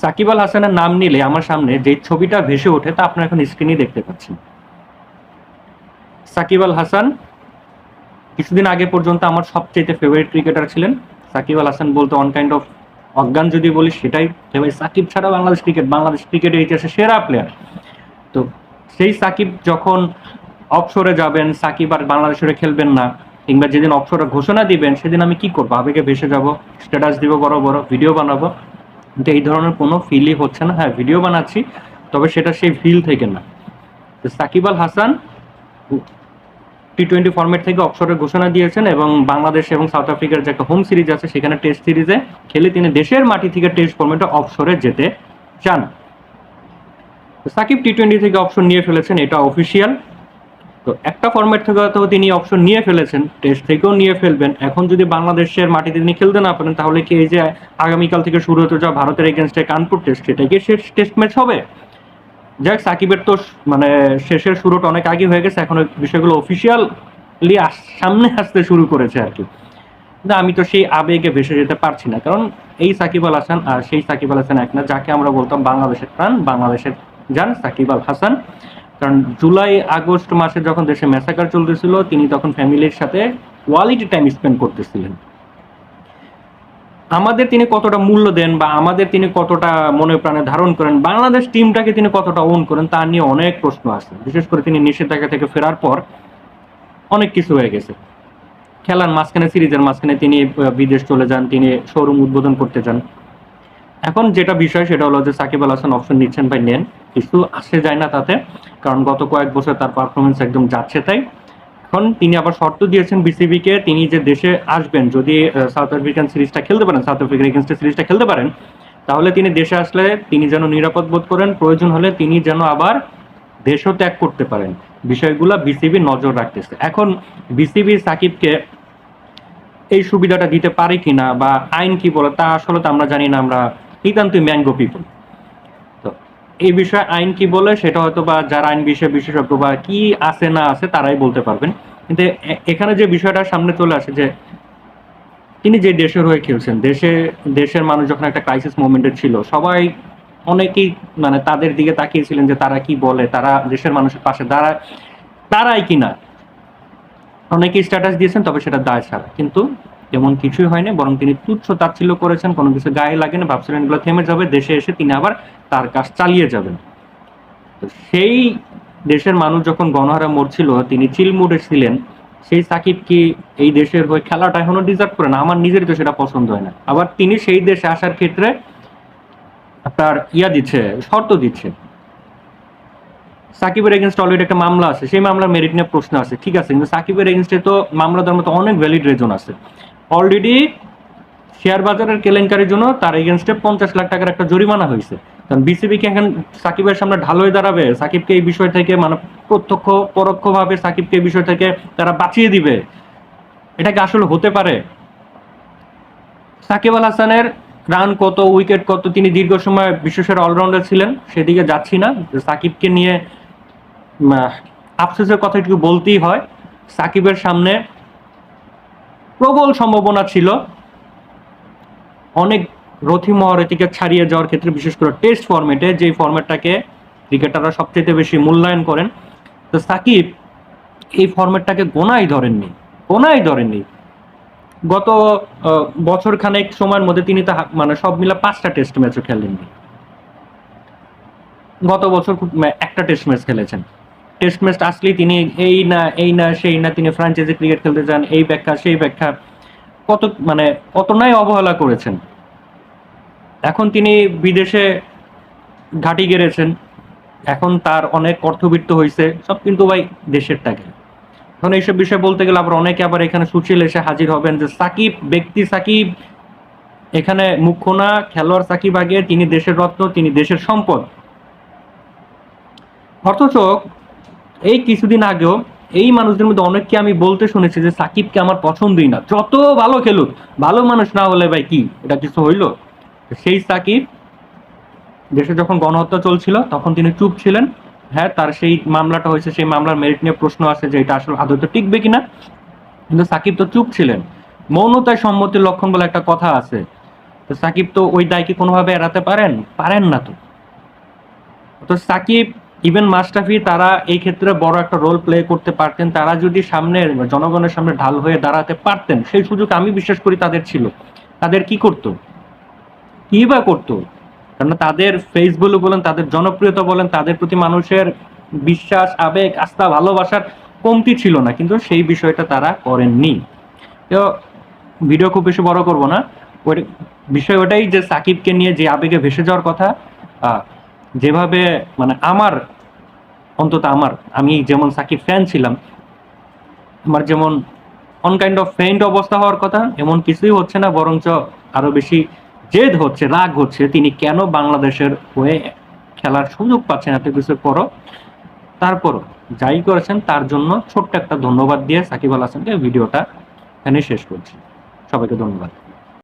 সাকিব আল হাসানের নাম নিলে আমার সামনে যে ছবিটা ভেসে ওঠে তা আপনারা এখন স্ক্রিনে দেখতে পাচ্ছেন। সাকিব আল হাসান, কিছুদিন আগে পর্যন্ত আমার সবচেয়ে ফেভারিট ক্রিকেটার ছিলেন। সাকিব আল হাসান বলতে অন কাইন্ড অফ অজ্ঞান যদি বলি, সেটাই ভাই সাকিব ছাড়া বাংলাদেশ ক্রিকেট বাংলাদেশ ক্রিকেটের ইতিহাসে সেরা প্লেয়ার তো সেই সাকিব যখন অপসরে যাবেন, সাকিব আর বাংলাদেশের খেলবেন না, কিংবা যেদিন অপসরে ঘোষণা দিবেন, সেদিন আমি কি করব? আবেগে ভেসে যাব স্ট্যাটাস দিব বড় বড় ভিডিও বানাবো। কিন্তু এই ধরনের কোনো ফিলই হচ্ছে না। হ্যাঁ ভিডিও বানাচ্ছি, তবে সেটা সেই ফিল থেকে না। Shakib Al Hasan T twenty format থেকে অবসরের ঘোষণা দিয়েছেন এবং বাংলাদেশ এবং সাউথ আফ্রিকার যে একটা হোম সিরিজ আছে, সেখানে টেস্ট সিরিজে খেলে তিনি দেশের মাটি থেকে টেস্ট ফর্মেটে অবসরে যেতে চান। সাকিব টি টোয়েন্টি থেকে অপশন নিয়ে ফেলেছেন, এটা অফিসিয়াল তো একটা ফর্মেট থেকে হয়তো তিনি অপশন নিয়ে ফেলেছেন টেস্ট থেকেও নিয়ে ফেলবেন। এখন যদি বাংলাদেশের মাটিতে তিনি খেলতে না পারেন, তাহলে কি এই যে আগামীকাল থেকে শুরু হতে যাওয়া ভারতের এগেনস্টে কানপুর টেস্ট সেটা কি শেষ টেস্ট ম্যাচ হবে? যাক, সাকিবের তো মানে শেষের শুরুটা অনেক আগে হয়ে গেছে, এখন বিষয়গুলো অফিসিয়ালি সামনে আসতে শুরু করেছে আর কি। কিন্তু আমি তো সেই আবেগে ভেসে যেতে পারছি না, কারণ এই সাকিব আল হাসান আর সেই সাকিব আল হাসান এক না, যাকে আমরা বলতাম বাংলাদেশের প্রাণ, বাংলাদেশের যান সাকিব আল হাসান। কারণ জুলাই, আগস্ট মাসে যখন দেশে ম্যাসাকার চলতেছিল, তিনি তখন ফ্যামিলির সাথে কোয়ালিটি টাইম স্পেন্ড করতেছিলেন। আমাদের তিনি কতটা মূল্য দেন বা আমাদের তিনি কতটা মনে প্রাণে ধারণ করেন, বাংলাদেশ টিমটাকে তিনি কতটা ওন করেন, তা নিয়ে অনেক প্রশ্ন আছে। বিশেষ করে তিনি নিষেধাজ্ঞা থেকে ফেরার পর অনেক কিছু হয়ে গেছে। খেলার মাঝখানে, সিরিজের মাঝখানে তিনি বিদেশ চলে যান, তিনি শোরুম উদ্বোধন করতে যান। এখন যেটা বিষয়, সেটা হলো যে সাকিব আল হাসান অপশন নিচ্ছেন ভাই নেন, কিছু আসে যায় না তাতে। কারণ গত কয়েক বছর তার পারফরমেন্স একদম যাচ্ছে তাই। এখন তিনি আবার শর্ত দিয়েছেন বিসিবিকে তিনি যে দেশে আসবেন, যদি সাউথ আফ্রিকান সিরিজটা খেলতে পারেন সাউথ আফ্রিকার এগেনস্টে সিরিজটা খেলতে পারেন, তাহলে তিনি দেশে আসলে তিনি যেন নিরাপদ বোধ করেন, প্রয়োজন হলে তিনি যেন আবার দেশও ত্যাগ করতে পারেন। বিষয়গুলো বিসিবি নজর রাখতেছে। এখন বিসিবি সাকিবকে এই সুবিধাটা দিতে পারে কিনা বা আইন কি বলে, তা আসলে তো আমরা জানি না, আমরা নিতান্তই ম্যাঙ্গো পিপল এই বিষয়ে আইন কি বলে সেটা হয়তো বা যারা আইন বিষয়ে বিশেষজ্ঞ বা কি আছে না আছে তারাই বলতে পারবেন। কিন্তু এখানে যে বিষয়টা সামনে চলে আসে যে তিনি যে দেশের হয়ে খেলছেন, দেশে, দেশের মানুষ যখন একটা ক্রাইসিস মোমেন্টে ছিল, সবাই অনেকেই মানে তাদের দিকে তাকিয়েছিলেন যে তারা কি বলে, তারা দেশের মানুষের পাশে দাঁড়ায় দাঁড়ায় কিনা। অনেকেই স্ট্যাটাস দিয়েছেন, তবে সেটা দায় ছাড়া। কিন্তু তেমন কিছুই হয়নি, বরং তিনি তুচ্ছ তাচ্ছিল্য করেছেন, কোনো কিছু গায়ে লাগেনি ভাবছিলেন এগুলো থেমে যাবে, দেশে এসে তিনি আবার তার কাজ চালিয়ে যাবেন। তো সেই দেশের মানুষ যখন গণহারা মরছিল, তিনি চিল মুডে ছিলেন, সেই সাকিব কি এই দেশের হয়ে খেলাটা এখনও ডিজার্ভ করে না? আমার নিজের তো সেটা পছন্দ হয় না। আবার তিনি সেই দেশে আসার ক্ষেত্রে আপনার ইয়া দিচ্ছে, শর্ত দিচ্ছে। সাকিবের এগেনস্ট অলরেডি একটা মামলা আছে, সেই মামলার মেরিট নিয়ে প্রশ্ন আছে, ঠিক আছে, কিন্তু সাকিবের এগেনস্টে তো মামলা দেওয়ার মতো অনেক ভ্যালিড রিজন আছে। অলরেডি শেয়ার বাজারের কেলেঙ্কারির জন্য তার এগেনস্টে পঞ্চাশ লাখ টাকার একটা জরিমানা হয়েছে। কারণ বিসিবি কে এখন সাকিবের সামনে ঢাল হয়ে দাঁড়াবে। সাকিবকে এই বিষয় থেকে মানে প্রত্যক্ষ, পরোক্ষভাবে সাকিবকে এই বিষয় থেকে তারা বাঁচিয়ে দিবে। এটা কি আসলে হতে পারে? সাকিব আল হাসানের রান কত, উইকেট কত, তিনি দীর্ঘ সময় বিশ্বসেরা অলরাউন্ডার ছিলেন, সেদিকে যাচ্ছি না। সাকিবকে নিয়ে আফসোসের কথা একটু বলতেই হয়। সাকিবের সামনে প্রবল সম্ভাবনা ছিল। অনেক রথি মহারথীকে ছাড়িয়ে যাওয়ার ক্ষেত্রে, বিশেষ করে টেস্ট ফরম্যাটে যে ফরম্যাটটাকে ক্রিকেটাররা সবচেয়ে বেশি মূল্যায়ন করেন, তো সাকিব এই ফর্মেটটাকে গোনাই ধরেননি গোনাই ধরেননি। গত বছর খানেক সময়ের মধ্যে তিনি তা মানে সব মিলে পাঁচটা টেস্ট ম্যাচও খেলেননি। গত বছর একটা টেস্ট ম্যাচ খেলেছেন। টেস্ট ম্যাচ আসলেই তিনি এই না এই না, সেই না, তিনি ফ্রাঞ্চাইজি ক্রিকেট খেলতে যান এই ব্যাখ্যা, সেই ব্যাখ্যা, কত মানে কত নাই অবহেলা করেছেন? এখন তিনি বিদেশে ঘাঁটি গেড়েছেন, এখন তার অনেক অর্থবিত্ত হয়েছে সব কিন্তু ভাই দেশের টাকা এখন এইসব বিষয়ে বলতে গেলে আবার অনেকে আবার এখানে সুশীল এসে হাজির হবেন যে সাকিব, ব্যক্তি সাকিব, এখানে মুখ্য না খেলোয়াড় সাকিব আগে, তিনি দেশের রত্ন, তিনি দেশের সম্পদ। অথচ এই কিছুদিন আগেও এই মানুষদের মধ্যে অনেককে আমি বলতে শুনেছি যে সাকিবকে আমার পছন্দই না। যত ভালো খেলুক, ভালো মানুষ না হলে ভাই কি? এটা কিছু হইল? সেই সাকিব দেশে যখন গণহত্যা চলছিল, তখন তিনি চুপ ছিলেন। হ্যাঁ তার সেই মামলাটা হয়েছে, সেই মামলার মেরিট নিয়ে প্রশ্ন আসে যে এটা আসলে আদৌ টিকবে কিনা। কিন্তু সাকিব তো চুপ ছিলেন। মৌনতায় সম্মতির লক্ষণ বলে একটা কথা আছে। তো তো সাকিব তো ওই দায়কে কোনোভাবে এড়াতে পারেন? পারেন না তো। তো সাকিব ইভেন মাস্টাফি তারা এই ক্ষেত্রে বড় একটা রোল প্লে করতে পারতেন। তারা যদি সামনে জনগণের সামনে ঢাল হয়ে দাঁড়াতে পারতেন, সেই সুযোগ আমি বিশ্বাস করি তাদের ছিল। তাদের কি করতো? কি বা করতো? কারণ তাদের ফেস বলে বলেন, তাদের জনপ্রিয়তা বলেন, তাদের প্রতি মানুষের বিশ্বাস, আবেগ, আস্থা, ভালোবাসার কমতি ছিল না। কিন্তু সেই বিষয়টা তারা করেননি। তো ভিডিও খুব বেশি বড় করব না। ওই বিষয় ওটাই যে সাকিবকে নিয়ে যে আবেগে ভেসে যাওয়ার কথা যেভাবে মানে আমার, অন্তত আমার, আমি যেমন সাকিব ফ্যান ছিলাম, আমার যেমন অন কাইন্ড অফ ফেইন্ট অবস্থা হওয়ার কথা, এমন কিছুই হচ্ছে না, বরঞ্চ আরও বেশি জেদ হচ্ছে, রাগ হচ্ছে, তিনি কেন বাংলাদেশের হয়ে খেলার সুযোগ পাচ্ছেন এত কিছুর পরও। তারপরও, যাই করেছেন, তার জন্য ছোট্ট একটা ধন্যবাদ দিয়ে সাকিব আল হাসানকে ভিডিওটা এখানে শেষ করছি। সবাইকে ধন্যবাদ।